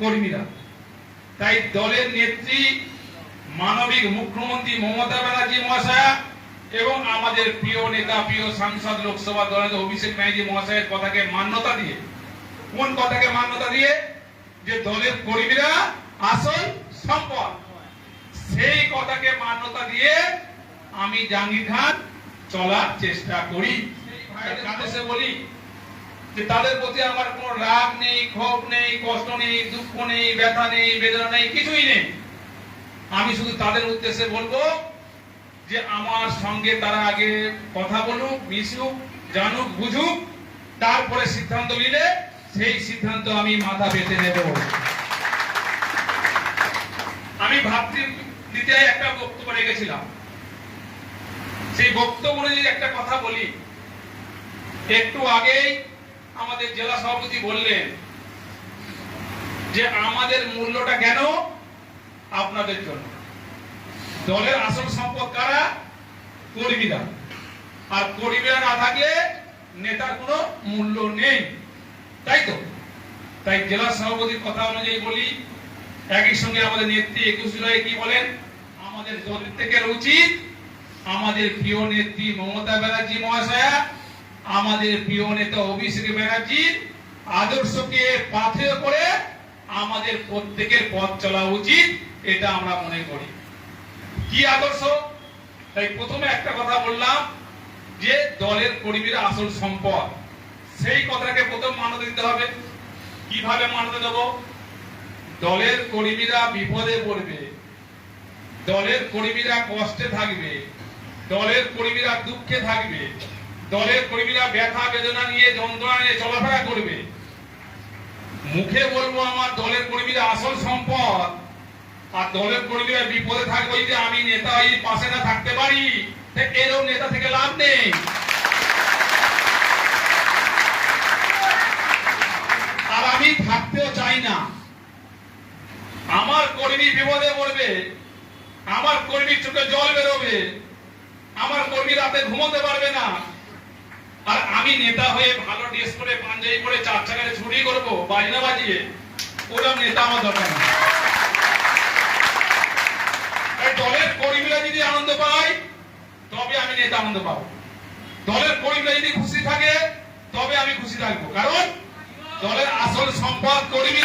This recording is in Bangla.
কর্মীরা। তাই দলের নেত্রী, মানবিক মুখ্যমন্ত্রী মমতা ব্যানার্জি মহাশয়া এবং আমাদের প্রিয় নেতা, প্রিয় সাংসদ লোকসভা দলের অভিষেক ব্যানার্জি মহাশয়ের কথাকে মান্যতা দিয়ে, কোন কথাকে মান্যতা দিয়ে? যে দলের কর্মীরা আসল সম্পদ। সেই কথাকে মান্যতা দিয়ে আমি জাহাঙ্গীর খান চলার চেষ্টা করি। বলি যে তাদের প্রতি আমার কোনো রাগ নেই, ক্ষোভ নেই, কষ্ট নেই, দুঃখ নেই, ব্যথা নেই, বেদনা নেই, কিছুই নেই। আমি শুধু তাদের উদ্দেশ্যে বলব যে আমার সঙ্গে তারা আগে কথা বলুক, মিশুক, জানুক, বুঝুক, তারপরে সিদ্ধান্ত নিলে সেই সিদ্ধান্ত আমি মাথা পেতে নেব। আমি ভাবছি দিতে একটা বক্তব্য রেখেছিলাম। সেই বক্তব্য অনুযায়ী একটা কথা বলি। একটু আগেই আমাদের জেলা সভাপতি বললেন যে আমাদের মূল্যটা কেন আপনাদের জন্য? দলের আসল সম্পদ কারা? কর্মীরা। আর কর্মীরা না থাকলে নেতার কোনো মূল্য নেই। তাই তো? তাই জেলা সভাপতির কথা অনুযায়ী বলি, একই সঙ্গে আমাদের নেত্রী একুশ জুলাই কি বলেন? আমাদের দল থেকে উচিত আমাদের প্রিয় নেত্রী মমতা ব্যানার্জি মহাশয়া আমাদের প্রিয় নেতা অভিষেক ব্যানার্জির আদর্শকে পাথেয় করে আমাদের প্রত্যেকের পথ চলা উচিত, এটা আমরা মনে করি। কি আদর্শ? তাই প্রথমে একটা কথা বললাম যে দলের কর্মীরা আসল সম্পদ, সেই কথাকে প্রথম মান্যতা দিতে হবে। কীভাবে মান্যতা দেব? দলের কর্মীরা বিপদে পড়বে, দলের কর্মীরা কষ্টে থাকবে, দলের কর্মীরা দুঃখে থাকবে দলের কর্মীরা ব্যথা বেদনা নিয়ে যন্ত্রণা নিয়ে চলাফেরা করবে। মুখে বলব, আমার দলের কর্মীরা আসল সম্পদ। আর দলের কর্মীরা বিপদে থাকবে যে আমি নেতা এই পাশে না থাকতে পারি এরকম নেতা থেকে লাভ নেই। আর আমি থাকতেও চাই না। আমার কর্মী বিপদে পড়বে, আমার কর্মীর চোখে জল বেরোবে, আমার কর্মী রাতে ঘুমোতে পারবে না। আর আমি নেতা হয়ে ভালো ড্রেস করে পাঞ্জাবি পরে, চার চাকার ছুটি করব, বাজনা বাজিয়ে ওরকম নেতা আমার দরকার এই দলের কর্মীরা যদি আনন্দ পায়, তবে আমি নেতা আনন্দ পাবো। দলের কর্মীরা যদি খুশি থাকে, তবে আমি খুশি থাকব। কারণ দলের আসল সম্পদ কর্মীরা